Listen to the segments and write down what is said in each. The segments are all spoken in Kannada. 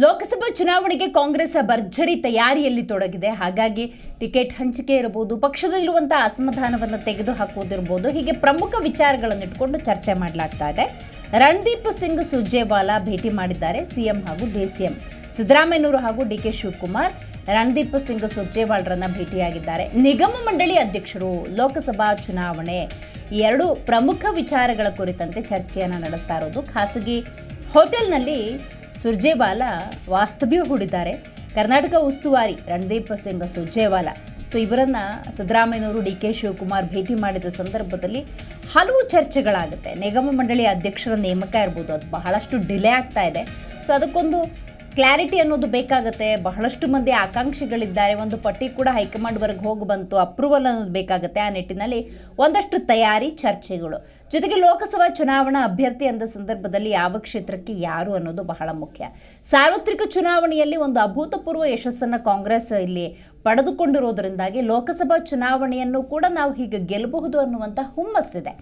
ಲೋಕಸಭಾ ಚುನಾವಣೆಗೆ ಕಾಂಗ್ರೆಸ್ ಭರ್ಜರಿ ತಯಾರಿಯಲ್ಲಿ ತೊಡಗಿದೆ. ಹಾಗಾಗಿ ಟಿಕೆಟ್ ಹಂಚಿಕೆ ಇರಬಹುದು ಪಕ್ಷದಲ್ಲಿರುವಂತಹ ಅಸಮಾಧಾನವನ್ನು ತೆಗೆದುಹಾಕುವುದಿರಬಹುದು. ಹೀಗೆ ಪ್ರಮುಖ ವಿಚಾರಗಳನ್ನು ಇಟ್ಕೊಂಡು ಚರ್ಚೆ ಮಾಡಲಾಗ್ತಾ ಇದೆ. ರಣದೀಪ್ ಸಿಂಗ್ ಸುರ್ಜೇವಾಲಾ ಭೇಟಿ ಮಾಡಿದ್ದಾರೆ. ಸಿಎಂ ಹಾಗೂ ಡಿಸಿಎಂ ಸಿದ್ದರಾಮಯ್ಯನವರು ಹಾಗೂ ಡಿ ಕೆ ಶಿವಕುಮಾರ್ ರಣದೀಪ್ ಸಿಂಗ್ ಸುರ್ಜೇವಾಲರನ್ನ ಭೇಟಿಯಾಗಿದ್ದಾರೆ. ನಿಗಮ ಮಂಡಳಿ ಅಧ್ಯಕ್ಷರು, ಲೋಕಸಭಾ ಚುನಾವಣೆ ಎರಡು ಪ್ರಮುಖ ವಿಚಾರಗಳ ಕುರಿತಂತೆ ಚರ್ಚೆಯನ್ನು ನಡೆಸ್ತಾ ಇರೋದು. ಖಾಸಗಿ ಹೋಟೆಲ್ನಲ್ಲಿ ಸುರ್ಜೇವಾಲಾ ವಾಸ್ತವ್ಯ ಹೂಡಿದ್ದಾರೆ. ಕರ್ನಾಟಕ ಉಸ್ತುವಾರಿ ರಣದೀಪ್ ಸಿಂಗ್ ಸುರ್ಜೇವಾಲಾ. ಸೊ ಇವರನ್ನು ಸಿದ್ದರಾಮಯ್ಯನವರು ಡಿ ಕೆ ಶಿವಕುಮಾರ್ ಭೇಟಿ ಮಾಡಿದ ಸಂದರ್ಭದಲ್ಲಿ ಹಲವು ಚರ್ಚೆಗಳಾಗುತ್ತೆ. ನಿಗಮ ಮಂಡಳಿ ಅಧ್ಯಕ್ಷರ ನೇಮಕ ಇರ್ಬೋದು, ಅದು ಬಹಳಷ್ಟು ಡಿಲೇ ಆಗ್ತಾ ಇದೆ. ಸೊ ಅದಕ್ಕೊಂದು ಕ್ಲಾರಿಟಿ ಅನ್ನೋದು ಬೇಕಾಗುತ್ತೆ. ಬಹಳಷ್ಟು ಮಂದಿ ಆಕಾಂಕ್ಷಿಗಳಿದ್ದಾರೆ. ಒಂದು ಪಟ್ಟಿ ಕೂಡ ಹೈಕಮಾಂಡ್ವರೆಗೆ ಹೋಗಿ ಬಂತು. ಅಪ್ರೂವಲ್ ಅನ್ನೋದು ಬೇಕಾಗುತ್ತೆ ಆ ನಿಟ್ಟಿನಲ್ಲಿ. ಒಂದಷ್ಟು ತಯಾರಿ, ಚರ್ಚೆಗಳು. ಜೊತೆಗೆ ಲೋಕಸಭಾ ಚುನಾವಣಾ ಅಭ್ಯರ್ಥಿ ಅಂದ ಸಂದರ್ಭದಲ್ಲಿ ಯಾವ ಕ್ಷೇತ್ರಕ್ಕೆ ಯಾರು ಅನ್ನೋದು ಬಹಳ ಮುಖ್ಯ. ಸಾರ್ವತ್ರಿಕ ಚುನಾವಣೆಯಲ್ಲಿ ಒಂದು ಅಭೂತಪೂರ್ವ ಯಶಸ್ಸನ್ನು ಕಾಂಗ್ರೆಸ್ ಇಲ್ಲಿ ಪಡೆದುಕೊಂಡಿರೋದರಿಂದಾಗಿ ಲೋಕಸಭಾ ಚುನಾವಣೆಯನ್ನು ಕೂಡ ನಾವು ಹೀಗೆ ಗೆಲ್ಲಬಹುದು ಅನ್ನುವಂಥ ಹುಮ್ಮಸ್ಸಿದೆ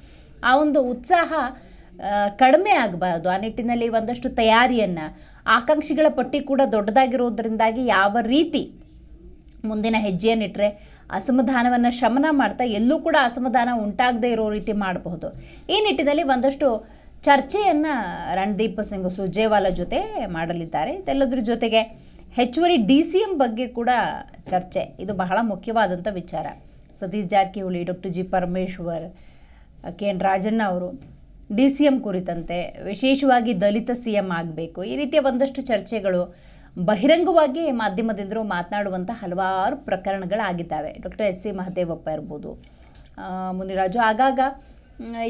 ಆ ಒಂದು ಉತ್ಸಾಹ ಕಡಿಮೆ ಆಗಬಾರ್ದು. ಆ ನಿಟ್ಟಿನಲ್ಲಿ ಒಂದಷ್ಟು ತಯಾರಿಯನ್ನು ಆಕಾಂಕ್ಷಿಗಳ ಪಟ್ಟಿ ಕೂಡ ದೊಡ್ಡದಾಗಿರೋದ್ರಿಂದಾಗಿ ಯಾವ ರೀತಿ ಮುಂದಿನ ಹೆಜ್ಜೆಯನ್ನಿಟ್ಟರೆ ಅಸಮಾಧಾನವನ್ನು ಶಮನ ಮಾಡ್ತಾ ಎಲ್ಲೂ ಕೂಡ ಅಸಮಾಧಾನ ಉಂಟಾಗದೇ ಇರೋ ರೀತಿ ಮಾಡಬಹುದು. ಈ ನಿಟ್ಟಿನಲ್ಲಿ ಒಂದಷ್ಟು ಚರ್ಚೆಯನ್ನು ರಣದೀಪ್ ಸಿಂಗ್ ಸುರ್ಜೇವಾಲಾ ಜೊತೆ ಮಾಡಲಿದ್ದಾರೆ. ಇದೆಲ್ಲದ್ರ ಜೊತೆಗೆ ಹೆಚ್ಚುವರಿ ಡಿ ಸಿ ಎಂ ಬಗ್ಗೆ ಕೂಡ ಚರ್ಚೆ. ಇದು ಬಹಳ ಮುಖ್ಯವಾದಂಥ ವಿಚಾರ. Satish Jarkiholi, doctor G Parameshwar, K N Rajanna ಅವರು ಡಿ ಸಿ ಎಂ ಕುರಿತಂತೆ ವಿಶೇಷವಾಗಿ ದಲಿತ ಸಿ ಎಂ ಆಗಬೇಕು. ಈ ರೀತಿಯ ಒಂದಷ್ಟು ಚರ್ಚೆಗಳು ಬಹಿರಂಗವಾಗಿ ಮಾಧ್ಯಮದಿಂದಲೂ ಮಾತನಾಡುವಂಥ ಹಲವಾರು ಪ್ರಕರಣಗಳಾಗಿದ್ದಾವೆ. ಡಾಕ್ಟರ್ ಎಸ್ ಸಿ ಮಹದೇವಪ್ಪ ಇರ್ಬೋದು. ಮುನಿರಾಜು, ಆಗಾಗ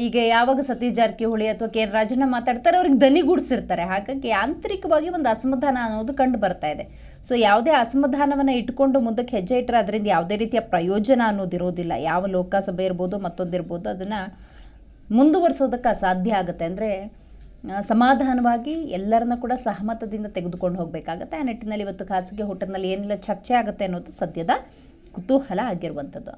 ಈಗ ಯಾವಾಗ ಸತೀಶ್ ಜಾರಕಿಹೊಳಿ ಅಥವಾ ಕೆ ಎನ್ ರಾಜಣ್ಣ ಮಾತಾಡ್ತಾರೆ, ಅವ್ರಿಗೆ ದನಿಗೂಡಿಸಿರ್ತಾರೆ ಹಾಗಾಗಿ ಆಂತರಿಕವಾಗಿ ಒಂದು ಅಸಮಾಧಾನ ಅನ್ನೋದು ಕಂಡು ಬರ್ತಾ ಇದೆ. ಸೊ, ಯಾವುದೇ ಅಸಮಾಧಾನವನ್ನು ಇಟ್ಕೊಂಡು ಮುಂದಕ್ಕೆ ಹೆಜ್ಜೆ ಇಟ್ಟರೆ ಅದರಿಂದ ಯಾವುದೇ ರೀತಿಯ ಪ್ರಯೋಜನ ಅನ್ನೋದಿರೋದಿಲ್ಲ. ಯಾವ ಲೋಕಸಭೆ ಇರ್ಬೋದು ಮತ್ತೊಂದಿರ್ಬೋದು, ಅದನ್ನು ಮುಂದುವರಿಸೋದಕ್ಕೆ ಅಸಾಧ್ಯ ಆಗುತ್ತೆ ಅಂದರೆ ಸಮಾಧಾನವಾಗಿ ಎಲ್ಲರನ್ನ ಕೂಡ ಸಹಮತದಿಂದ ತೆಗೆದುಕೊಂಡು ಹೋಗಬೇಕಾಗತ್ತೆ. ಆ ನಿಟ್ಟಿನಲ್ಲಿ ಇವತ್ತು ಖಾಸಗಿ ಹೋಟೆಲ್ನಲ್ಲಿ ಏನೆಲ್ಲ, ಚರ್ಚೆ ಆಗುತ್ತೆ ಅನ್ನೋದು ಸದ್ಯದ ಕುತೂಹಲ ಆಗಿರುವಂಥದ್ದು.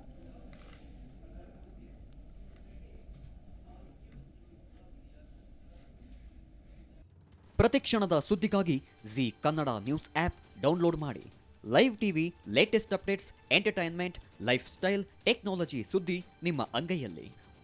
ಪ್ರತಿಕ್ಷಣದ ಸುದ್ದಿಗಾಗಿ Zee Kannada news app download ಮಾಡಿ. Live TV, latest updates, entertainment, life style, technology ಸುದ್ದಿ ನಿಮ್ಮ ಅಂಗೈಯಲ್ಲಿ.